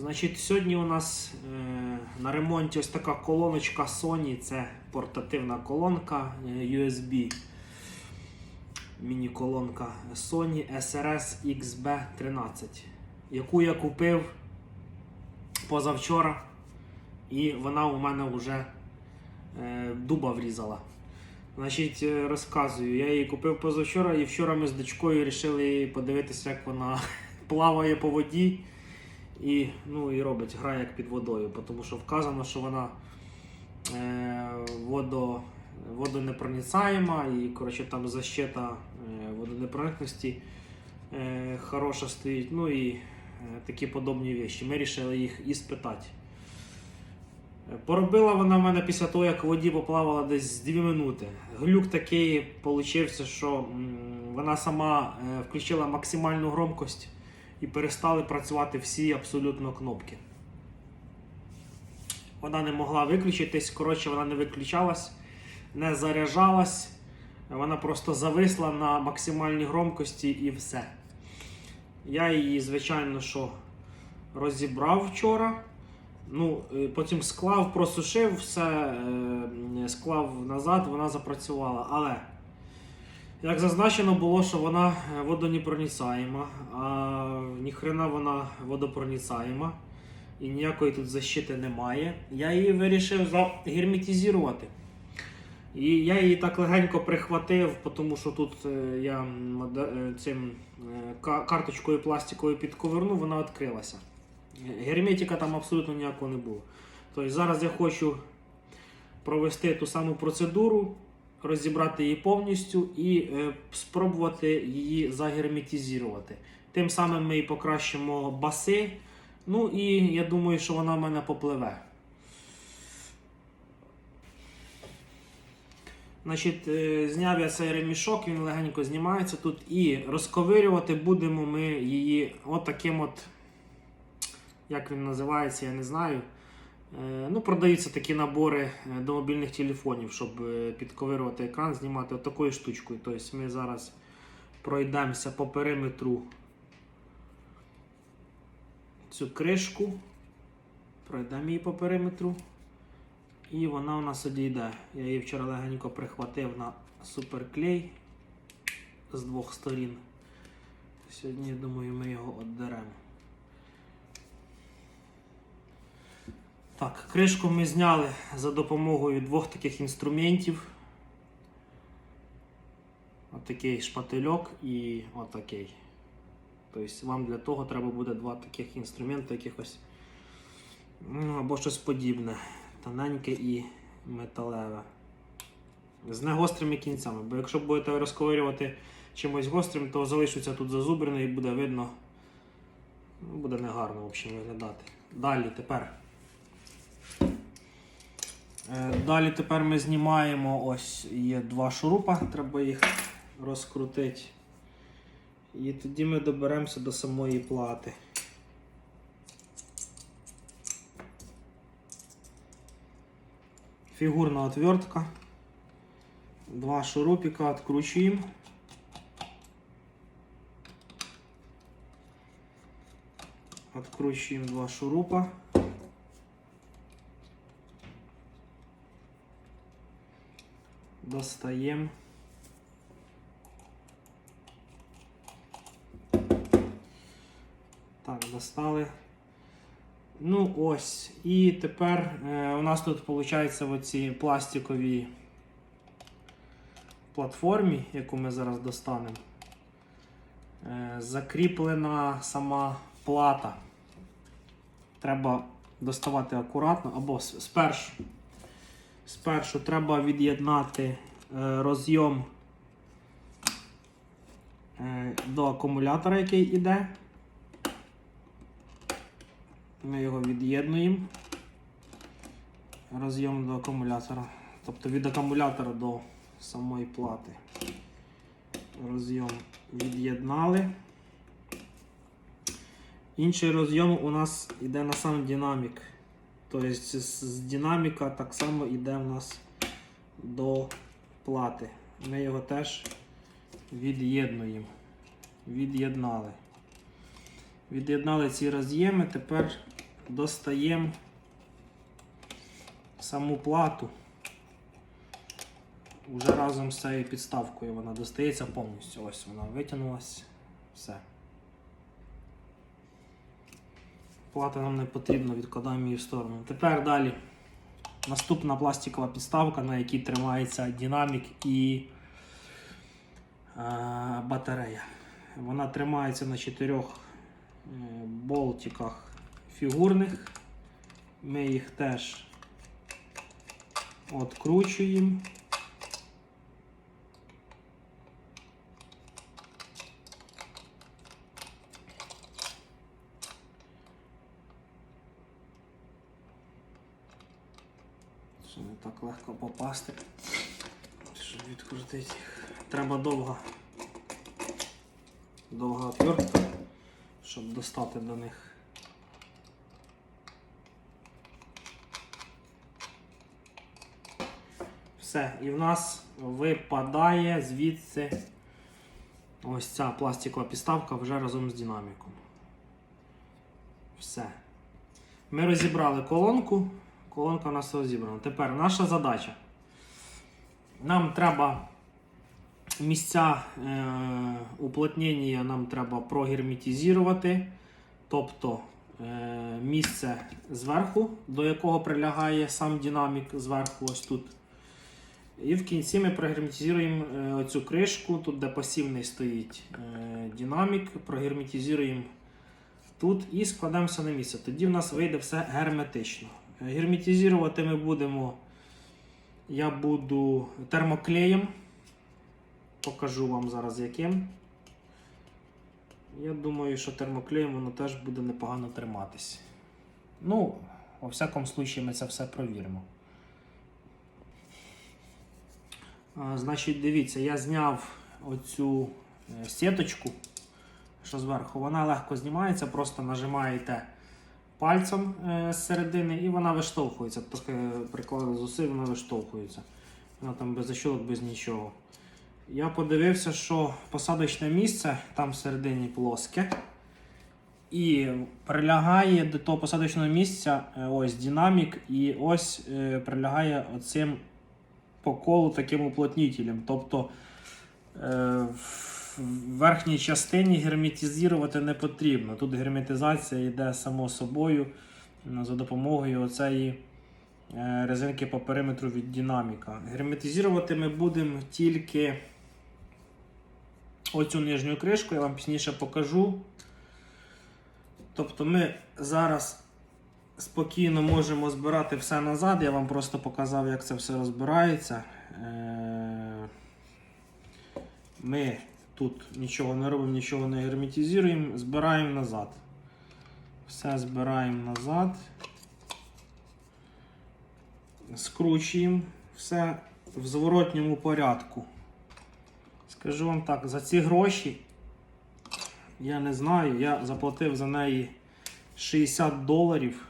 Значить, сьогодні у нас е, на ремонті ось така колоночка Sony. Це портативна колонка е, USB. Міні-колонка Sony SRS XB13, яку я купив позавчора, і вона у мене вже е, дуба врізала. Значить, е, розказую, я її купив позавчора, і вчора ми з дочкою вирішили подивитися, як вона плаває по воді і, ну, і робить, грає як під водою, тому що вказано, що вона е, водо, водонепроницаєма і коротше, там защита е, водонепроникності е, хороша стоїть. Ну і е, такі подобні речі. Ми вирішили їх і спитати. Е, Поробила вона в мене після того, як в воді поплавала десь 2 минути. Глюк такий получився, що вона сама е, включила максимальну громкость і перестали працювати всі абсолютно кнопки. Вона не могла виключитись, коротше, вона не виключалась, не заряджалась, вона просто зависла на максимальній громкості і все. Я її, звичайно, що розібрав вчора. Ну, е, потім склав, просушив, все е, склав назад, вона запрацювала. Але, як зазначено було, що вона е, водонепроницаєма, а ніхрена вона водопроницаєма і ніякої тут защити немає. Я її вирішив загерметизувати. І я її так легенько прихватив, тому що тут е, я е, цим карточкою пластиковою підковернув, вона відкрилася. Герметика там абсолютно ніякого не було. Тобто зараз я хочу провести ту саму процедуру, розібрати її повністю і е, спробувати її загерметизувати. Тим самим ми і покращимо баси. Ну і я думаю, що вона в мене попливе. Значить, е, зняв я цей ремішок, він легенько знімається тут. І розковирювати будемо ми її от от як він називається, я не знаю. Е, Ну, продаються такі набори е, до мобільних телефонів, щоб е, підковирувати екран, знімати такою штучкою. Тобто ми зараз пройдемося по периметру цю кришку, пройдемо її по периметру. І вона у нас одійде. Я її вчора легенько прихватив на суперклей з двох сторін. Сьогодні, думаю, ми його оддеремо. Так, кришку ми зняли за допомогою двох таких інструментів. Отакий шпательок і отакий. Тобто вам для того треба буде два таких інструменти, якихось ну, або щось подібне. Тоненьке і металеве. З негострими кінцями. Бо якщо будете розковирювати чимось гострим, то залишиться тут зазубрено і буде видно. Ну, буде негарно в общем, виглядати. Далі тепер. Е, Далі тепер ми знімаємо ось є два шурупа, треба їх розкрутити. І тоді ми доберемося до самої плати. Фігурна отвертка. Два шурупика откручуємо. Откручуємо два шурупа. Достаємо. Так, достали. Ну ось. І тепер е, у нас тут виходить в оцій пластиковій платформі, яку ми зараз достанемо. Е, закріплена сама плата. Треба доставати акуратно або спершу. Спершу треба від'єднати е, розйом е, до акумулятора, який йде. Ми його від'єднуємо. Розйом до акумулятора. Тобто від акумулятора до самої плати. Розйом від'єднали. Інший розйом у нас йде на сам динамік. Тобто з, динаміка так само йде у нас до плати. Ми його теж від'єднуємо. Від'єднали. Від'єднали ці роз'єми, тепер достаємо саму плату. Уже разом з цією підставкою вона достається повністю. Ось вона витягнулась. Все. Плата нам не потрібна, відкладаємо її в сторону. Тепер далі. Наступна пластикова підставка, на якій тримається динамік і е, батарея. Вона тримається на чотирьох е, болтиках фігурних. Ми їх теж откручуємо. Це не так легко попасти, щоб відкрутити їх. Треба довга, довга отвертка, щоб достати до них. Все, і в нас випадає звідси ось ця пластикова підставка вже разом з динаміком. Все. Ми розібрали колонку. Колонка у нас розібрана. Тепер наша задача. Нам треба місця е, уплотнення нам треба прогерметизувати. Тобто е, місце зверху, до якого прилягає сам динамік зверху, ось тут. І в кінці ми прогерметизуємо е, оцю кришку, тут де пасивний стоїть е, динамік, прогерметизуємо тут і складаємося на місце. Тоді в нас вийде все герметично. Герметизувати ми будемо. Я буду термоклеєм. Покажу вам зараз яким. Я думаю, що термоклеєм воно теж буде непогано триматись. Ну, у всякому случаї ми це все провіримо. А, Значить, дивіться, я зняв оцю е, сіточку, що зверху. Вона легко знімається, просто нажимаєте пальцем е, з середини і вона виштовхується. Трохи прикладу зусиль, вона виштовхується. Вона там без защолок, без нічого. Я подивився, що посадочне місце там всередині плоске. І прилягає до того посадочного місця е, ось динамік, і ось е, прилягає оцим по колу таким уплотнителем. Тобто е, в верхній частині герметизувати не потрібно. Тут герметизація йде само собою за допомогою оцеї е, резинки по периметру від динаміка. Герметизувати ми будемо тільки оцю нижню кришку, я вам пізніше покажу. Тобто ми зараз спокійно можемо збирати все назад. Я вам просто показав, як це все розбирається. Е, Ми тут нічого не робимо, нічого не герметизуємо, збираємо назад. Все збираємо назад. Скручуємо все в зворотньому порядку. Скажу вам так, за ці гроші я не знаю, я заплатив за неї 60 доларів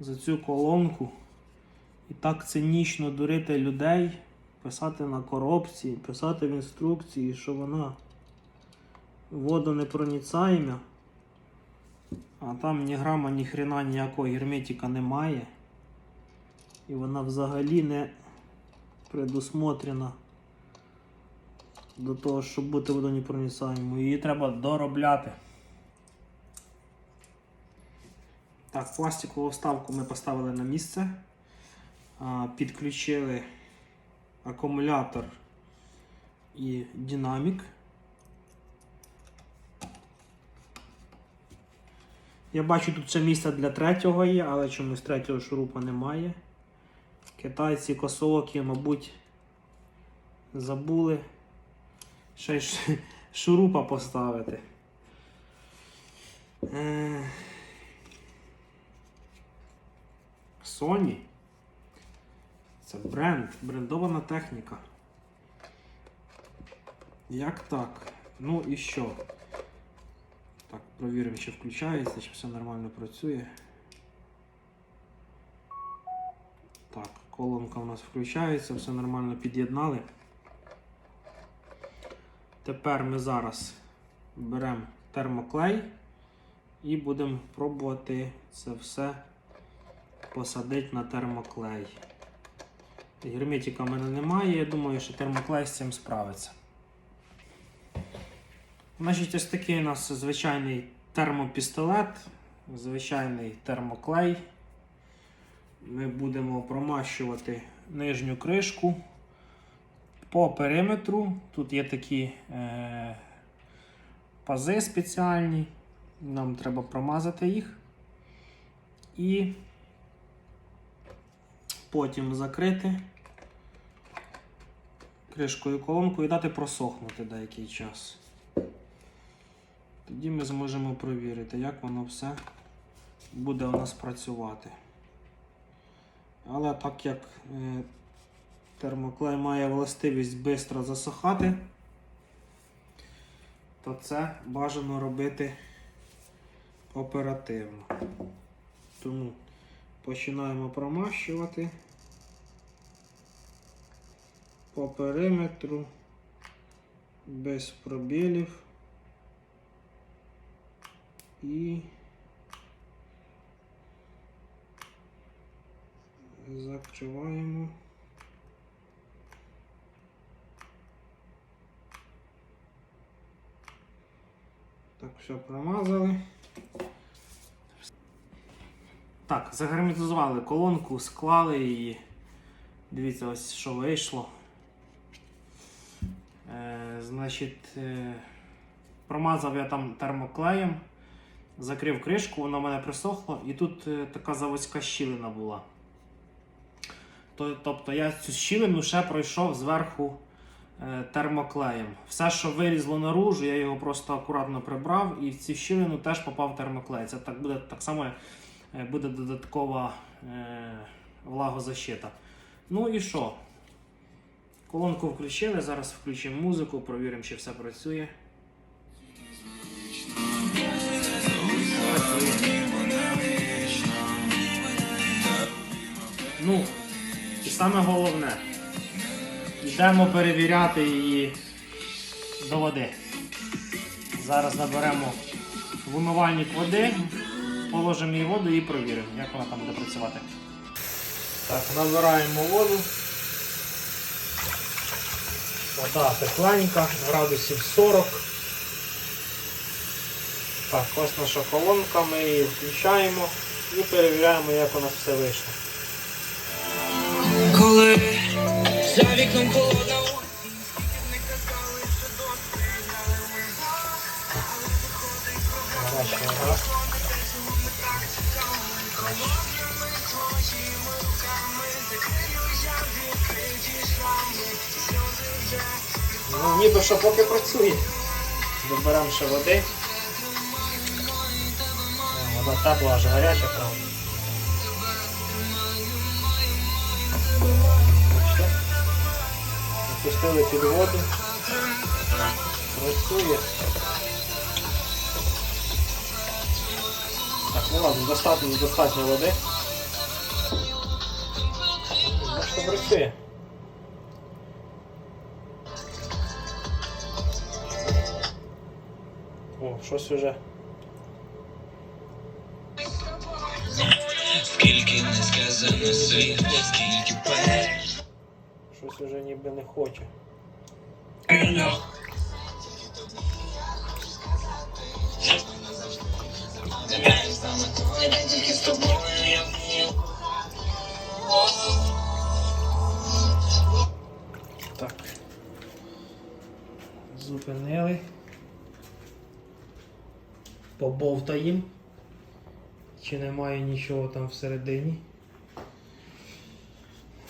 за цю колонку. І так цинічно дурити людей, писати на коробці, писати в інструкції, що вона водонепроницаєма, а там ні грама, ні хрена ніякого герметика немає. І вона взагалі не предусмотрена до того, щоб бути водонепроницаємою. Її треба доробляти. Так, пластикову вставку ми поставили на місце. Підключили акумулятор і динамік. Я бачу, тут ще місце для третього є, але чомусь третього шурупа немає. Китайці косоокі, мабуть, забули ще й шурупа поставити. Е, Sony. Це бренд, брендована техніка. Як так? Ну і що? Так, провіримо, чи включається, чи все нормально працює. Так, колонка у нас включається, все нормально під'єднали. Тепер ми зараз беремо термоклей І будемо пробувати це все посадити на термоклей. Герметика в мене немає, я думаю, що термоклей з цим справиться. Значить, ось такий у нас звичайний термопістолет, звичайний термоклей. Ми будемо промащувати нижню кришку по периметру. Тут є такі е, пази спеціальні. Нам треба промазати їх. І потім закрити кришкою колонку і дати просохнути деякий час. Тоді ми зможемо провірити, як воно все буде у нас працювати. Але так як е, термоклей має властивість швидко засохати, то це бажано робити оперативно. Тому починаємо промащувати по периметру без пробілів і закриваємо. Так, все промазали. Так, загерметизували колонку, склали її. Дивіться, ось що вийшло. Е, значить, е, промазав я там термоклеєм, закрив кришку, воно в мене присохло, і тут е, така заводська щілина була. То- Тобто я цю щілину ще пройшов зверху термоклеєм. Все, що вилізло наружу, я його просто акуратно прибрав, і в цю щілину теж попав термоклей. Це так буде так само е, буде додаткова е, влагозащита. Ну і що? Колонку включили, зараз включимо музику, провіримо, чи все. Працює. Ну, і саме головне, йдемо перевіряти її до води. Зараз наберемо в умивальник води, положимо її воду і провіримо, як вона там буде працювати. Так, набираємо воду. Вода тепленька, градусів 40. Так, ось наша колонка, ми її включаємо і перевіряємо, як у нас все вийшло. За вікном холодна не ми але виходить Гаряча вода. ми так чекали, холодними твоїми руками вже Ну, ніби що поки працює. Доберемо ще води. О, Вода тепла, аж гаряча, правда. Опустили під воду. Працює. Так, ну ладно, достатньо, достатньо води. Бачите, працює. О, щось уже. Скільки не сказано слів, скільки переж Щось уже ніби не хоче. Так. Зупинили. Побовтаємо. Чи немає нічого там всередині.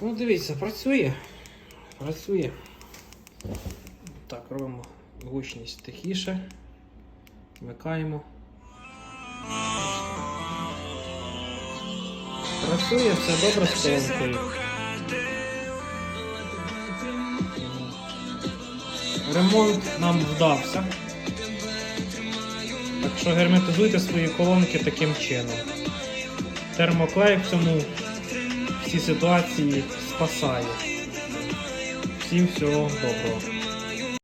Ну, дивіться, працює. Працює. Так, робимо гучність тихіше. Вмикаємо. Працює все добре з колонкою. Ремонт нам вдався. Так що герметизуйте свої колонки таким чином. Термоклей в цьому в цій ситуації спасає. Всім всього доброго.